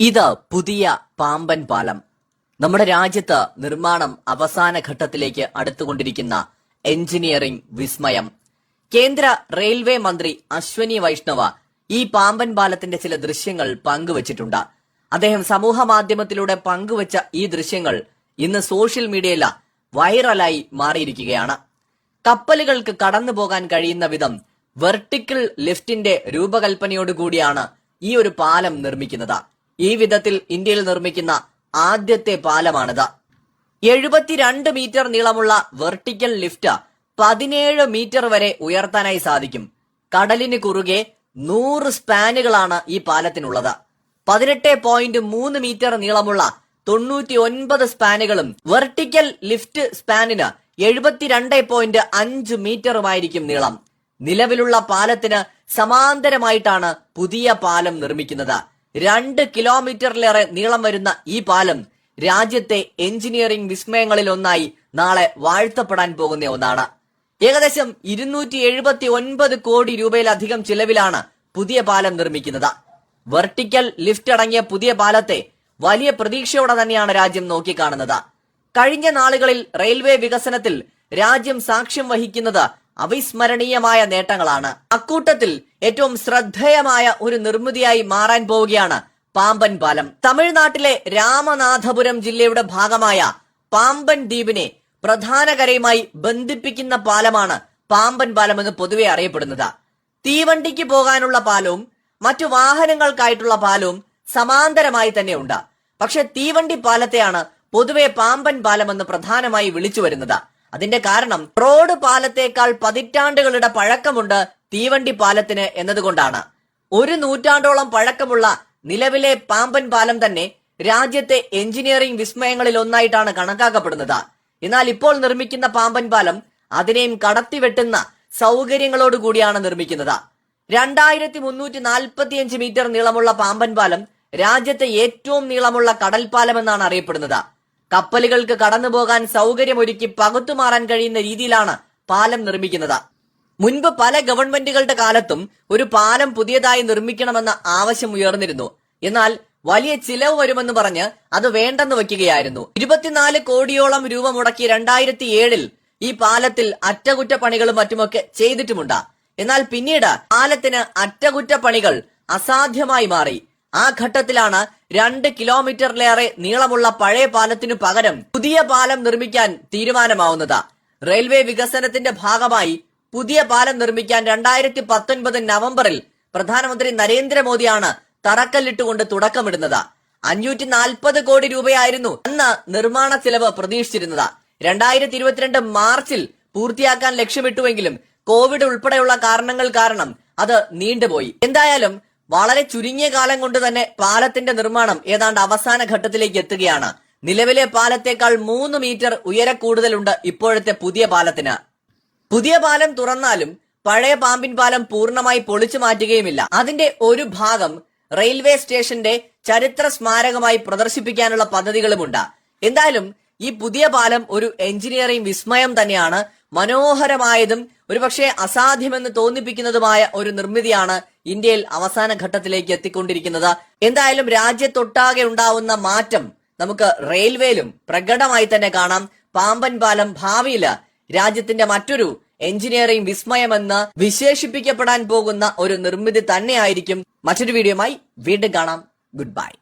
ഇത് പുതിയ പാമ്പൻ പാലം. നമ്മുടെ രാജ്യത്ത് നിർമ്മാണം അവസാന ഘട്ടത്തിലേക്ക് അടുത്തുകൊണ്ടിരിക്കുന്ന എഞ്ചിനീയറിംഗ് വിസ്മയം. കേന്ദ്ര റെയിൽവേ മന്ത്രി അശ്വനി വൈഷ്ണവ ഈ പാമ്പൻ പാലത്തിന്റെ ചില ദൃശ്യങ്ങൾ പങ്കുവച്ചിട്ടുണ്ട്. അദ്ദേഹം സമൂഹ മാധ്യമത്തിലൂടെ പങ്കുവച്ച ഈ ദൃശ്യങ്ങൾ ഇന്ന് സോഷ്യൽ മീഡിയയിൽ വൈറലായി മാറിയിരിക്കുകയാണ്. കപ്പലുകൾക്ക് കടന്നു പോകാൻ കഴിയുന്ന വിധം വെർട്ടിക്കൽ ലിഫ്റ്റിന്റെ രൂപകൽപ്പനയോടുകൂടിയാണ് ഈ ഒരു പാലം നിർമ്മിക്കുന്നത്. ഈ വിധത്തിൽ ഇന്ത്യയിൽ നിർമ്മിക്കുന്ന ആദ്യത്തെ പാലമാണിത്. എഴുപത്തിരണ്ട് മീറ്റർ നീളമുള്ള വെർട്ടിക്കൽ ലിഫ്റ്റ് പതിനേഴ് മീറ്റർ വരെ ഉയർത്താനായി സാധിക്കും. കടലിന് കുറുകെ നൂറ് സ്പാനുകളാണ് ഈ പാലത്തിനുള്ളത്. പതിനെട്ട് പോയിന്റ് മൂന്ന് മീറ്റർ നീളമുള്ള തൊണ്ണൂറ്റി ഒൻപത് സ്പാനുകളും വെർട്ടിക്കൽ ലിഫ്റ്റ് സ്പാനിന് എഴുപത്തിരണ്ട് പോയിന്റ് അഞ്ച് മീറ്ററുമായിരിക്കും നീളം. നിലവിലുള്ള പാലത്തിന് സമാന്തരമായിട്ടാണ് പുതിയ പാലം നിർമ്മിക്കുന്നത്. രണ്ട് കിലോമീറ്ററിലേറെ നീളം വരുന്ന ഈ പാലം രാജ്യത്തെ എഞ്ചിനീയറിംഗ് വിസ്മയങ്ങളിൽ ഒന്നായി നാളെ വാഴ്ത്തപ്പെടാൻ പോകുന്ന ഒന്നാണ്. ഏകദേശം ഇരുന്നൂറ്റി എഴുപത്തി ഒൻപത് കോടി രൂപയിലധികം ചിലവിലാണ് പുതിയ പാലം നിർമ്മിക്കുന്നത്. വെർട്ടിക്കൽ ലിഫ്റ്റ് അടങ്ങിയ പുതിയ പാലത്തെ വലിയ പ്രതീക്ഷയോടെ തന്നെയാണ് രാജ്യം നോക്കിക്കാണുന്നത്. കഴിഞ്ഞ നാളുകളിൽ റെയിൽവേ വികസനത്തിൽ രാജ്യം സാക്ഷ്യം വഹിക്കുന്നത് അവിസ്മരണീയമായ നേട്ടങ്ങളാണ്. അക്കൂട്ടത്തിൽ ഏറ്റവും ശ്രദ്ധേയമായ ഒരു നിർമ്മിതിയായി മാറാൻ പോവുകയാണ് പാമ്പൻ പാലം. തമിഴ്നാട്ടിലെ രാമനാഥപുരം ജില്ലയുടെ ഭാഗമായ പാമ്പൻ ദ്വീപിനെ പ്രധാന കരയുമായി ബന്ധിപ്പിക്കുന്ന പാലമാണ് പാമ്പൻ പാലം എന്ന് പൊതുവെ അറിയപ്പെടുന്നത്. തീവണ്ടിക്ക് പോകാനുള്ള പാലവും മറ്റു വാഹനങ്ങൾക്കായിട്ടുള്ള പാലവും സമാന്തരമായി തന്നെ ഉണ്ട്. പക്ഷെ തീവണ്ടി പാലത്തെയാണ് പൊതുവെ പാമ്പൻ പാലം എന്ന് പ്രധാനമായി വിളിച്ചു വരുന്നത്. അതിന്റെ കാരണം റോഡ് പാലത്തേക്കാൾ പതിറ്റാണ്ടുകളുടെ പഴക്കമുണ്ട് തീവണ്ടി പാലത്തിന് എന്നതുകൊണ്ടാണ്. ഒരു നൂറ്റാണ്ടോളം പഴക്കമുള്ള നിലവിലെ പാമ്പൻ പാലം തന്നെ രാജ്യത്തെ എഞ്ചിനീയറിംഗ് വിസ്മയങ്ങളിൽ ഒന്നായിട്ടാണ് കണക്കാക്കപ്പെടുന്നത്. എന്നാൽ ഇപ്പോൾ നിർമ്മിക്കുന്ന പാമ്പൻ പാലം അതിനെയും കടത്തിവെട്ടുന്ന സൗകര്യങ്ങളോട് കൂടിയാണ് നിർമ്മിക്കുന്നത്. രണ്ടായിരത്തി മുന്നൂറ്റി നാൽപ്പത്തിയഞ്ച് മീറ്റർ നീളമുള്ള പാമ്പൻ പാലം രാജ്യത്തെ ഏറ്റവും നീളമുള്ള കടൽപ്പാലം എന്നാണ് അറിയപ്പെടുന്നത്. കപ്പലുകൾക്ക് കടന്നു പോകാൻ സൗകര്യമൊരുക്കി പകുത്തുമാറാൻ കഴിയുന്ന രീതിയിലാണ് പാലം നിർമ്മിക്കുന്നത്. മുൻപ് പല ഗവൺമെന്റുകളുടെ കാലത്തും ഒരു പാലം പുതിയതായി നിർമ്മിക്കണമെന്ന ആവശ്യം ഉയർന്നിരുന്നു. എന്നാൽ വലിയ ചിലവ് വരുമെന്ന് പറഞ്ഞ് അത് വേണ്ടെന്ന് വയ്ക്കുകയായിരുന്നു. ഇരുപത്തിനാല് കോടിയോളം രൂപ മുടക്കി രണ്ടായിരത്തി ഏഴിൽ ഈ പാലത്തിൽ അറ്റകുറ്റപ്പണികളും മറ്റുമൊക്കെ ചെയ്തിട്ടുമുണ്ട്. എന്നാൽ പിന്നീട് പാലത്തിന് അറ്റകുറ്റപ്പണികൾ അസാധ്യമായി മാറി. ആ ഘട്ടത്തിലാണ് രണ്ട് കിലോമീറ്ററിലേറെ നീളമുള്ള പഴയ പാലത്തിനു പകരം പുതിയ പാലം നിർമ്മിക്കാൻ തീരുമാനമാവുന്നത്. റെയിൽവേ വികസനത്തിന്റെ ഭാഗമായി പുതിയ പാലം നിർമ്മിക്കാൻ രണ്ടായിരത്തി പത്തൊൻപത് നവംബറിൽ പ്രധാനമന്ത്രി നരേന്ദ്രമോദിയാണ് തറക്കല്ലിട്ടുകൊണ്ട് തുടക്കമിടുന്നത്. അഞ്ഞൂറ്റി നാൽപ്പത് കോടി രൂപയായിരുന്നു അന്ന് നിർമ്മാണ ചെലവ് പ്രതീക്ഷിച്ചിരുന്നത്. രണ്ടായിരത്തി ഇരുപത്തിരണ്ട് മാർച്ചിൽ പൂർത്തിയാക്കാൻ ലക്ഷ്യമിട്ടുവെങ്കിലും കോവിഡ് ഉൾപ്പെടെയുള്ള കാരണങ്ങൾ കാരണം അത് നീണ്ടുപോയി. എന്തായാലും വളരെ ചുരുങ്ങിയ കാലം കൊണ്ട് തന്നെ പാലത്തിന്റെ നിർമ്മാണം ഏതാണ്ട് അവസാന ഘട്ടത്തിലേക്ക് എത്തുകയാണ്. നിലവിലെ പാലത്തേക്കാൾ മൂന്ന് മീറ്റർ ഉയര കൂടുതലുണ്ട് ഇപ്പോഴത്തെ പുതിയ പാലത്തിന്. പുതിയ പാലം തുറന്നാലും പഴയ പാമ്പിൻ പാലം പൂർണമായി പൊളിച്ചു മാറ്റുകയുമില്ല. അതിന്റെ ഒരു ഭാഗം റെയിൽവേ സ്റ്റേഷന്റെ ചരിത്ര സ്മാരകമായി പ്രദർശിപ്പിക്കാനുള്ള പദ്ധതികളുമുണ്ട്. എന്തായാലും ഈ പുതിയ പാലം ഒരു എഞ്ചിനീയറിംഗ് വിസ്മയം തന്നെയാണ്. മനോഹരമായതും ഒരുപക്ഷെ അസാധ്യമെന്ന് തോന്നിപ്പിക്കുന്നതുമായ ഒരു നിർമ്മിതിയാണ് ഇന്ത്യയിൽ അവസാന ഘട്ടത്തിലേക്ക് എത്തിക്കൊണ്ടിരിക്കുന്നത്. എന്തായാലും രാജ്യത്തൊട്ടാകെ ഉണ്ടാവുന്ന മാറ്റം നമുക്ക് റെയിൽവേയിലും പ്രകടമായി തന്നെ കാണാം. പാമ്പൻ പാലം ഭാവിയിൽ രാജ്യത്തിന്റെ മറ്റൊരു എഞ്ചിനീയറിംഗ് വിസ്മയമെന്ന് വിശേഷിപ്പിക്കപ്പെടാൻ പോകുന്ന ഒരു നിർമ്മിതി തന്നെയായിരിക്കും. മറ്റൊരു വീഡിയോയുമായി വീണ്ടും കാണാം. Good bye